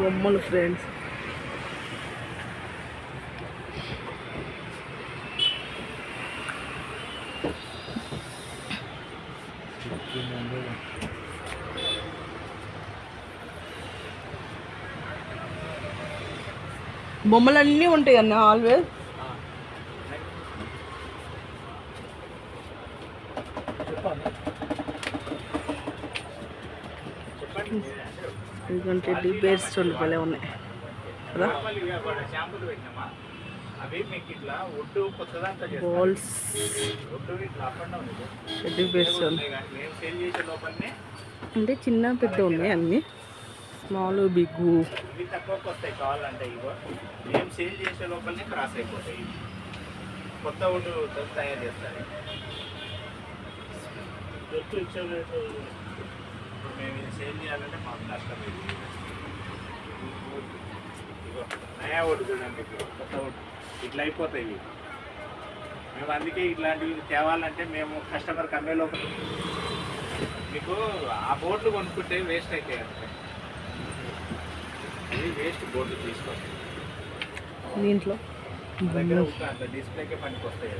బొమ్మలు ఫ్రెండ్స్ బొమ్మలన్నీ ఉంటాయి అన్న ఆల్వేస్ ఎందుకంటే డీ బేర్స్ చూడండి భలే ఉన్నాయి. కదా? షాంపూలు అవి మీకు ఇట్లా బాల్స్. ఒడ్డు ఇట్లా టెడ్డీ బేర్స్ ఉన్నాయి కానీ మేము సేల్ చేసే లోపలనే అంటే చిన్న పెద్ద ఉన్నాయి అన్నీ. స్మాల్ బిగ్గు ఇవి వస్తాయి కావాలంటే ఇగో మేము సేల్ చేసే లోపలనే క్రాస్ అయిపోతాయి కొత్త ఒడ్డు తయారు చేస్తారు చేయాలంటే మాకు నష్టం ఇది ఇగో నయా ఒడ్డు చూడండి కొత్త ఒడ్డు ఇట్లా అయిపోతాయి ఇవి. మేము అందుకే ఇట్లాంటివి తేవాలంటే మేము కస్టమర్కి అమ్మే లోపల మీకు ఆ బోర్డులు కొనుక్కుంటే వేస్ట్ అవుతాయి అంతే. వేస్ట్ బోర్డు తీసుకోండి. దీంట్లో డిస్ప్లేకే పనికి వస్తాయి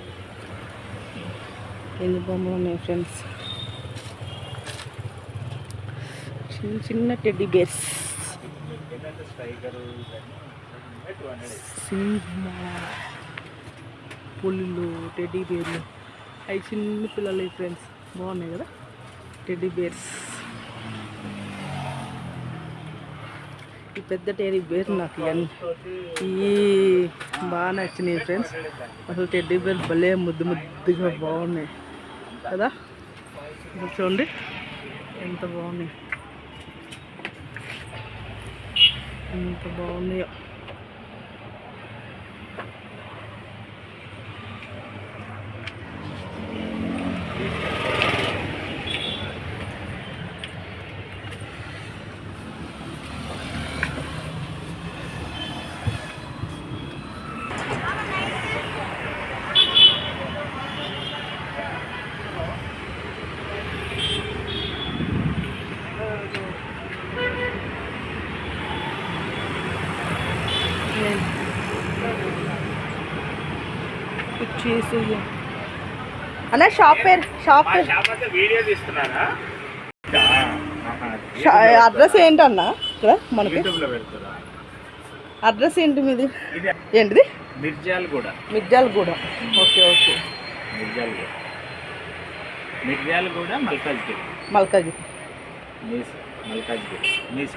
ఎన్ని బొమ్మలు ఉన్నాయి ఫ్రెండ్స్ చిన్న చిన్న టెడ్డీ బేర్స్ సినిమా సింహ పులులు టెడ్డీ బేర్లు అవి చిన్న పిల్లలు ఫ్రెండ్స్ బాగున్నాయి కదా? టెడ్డీ బేర్స్ ఈ పెద్ద టెడ్డీ బేర్ నాకు ఇవన్నీ ఈ బాగా నచ్చినాయి ఫ్రెండ్స్ అసలు టెడ్డీ బేర్ భలే ముద్దు ముద్దుగా బాగున్నాయి. కదా? చూడండి. ఎంత బాగున్నాయి. ఎంత బాగున్నాయో కుర్చీస్ అన్న షాప్ పేరు షాప్ మా పేరు. అడ్రస్ ఏంటన్నా? ఇక్కడ మనకి. అడ్రస్ ఏంటి మీది? ఏంటిది? మిర్జాల్ కూడా మిర్జాలగూడ ఓకే ఓకే. మిర్జాల్ కూడా మిర్జాల్ కూడా మల్కాజ్గిరి. మల్కాజ్గిరి. మీస్ మల్కాజ్గిరి. మీస్.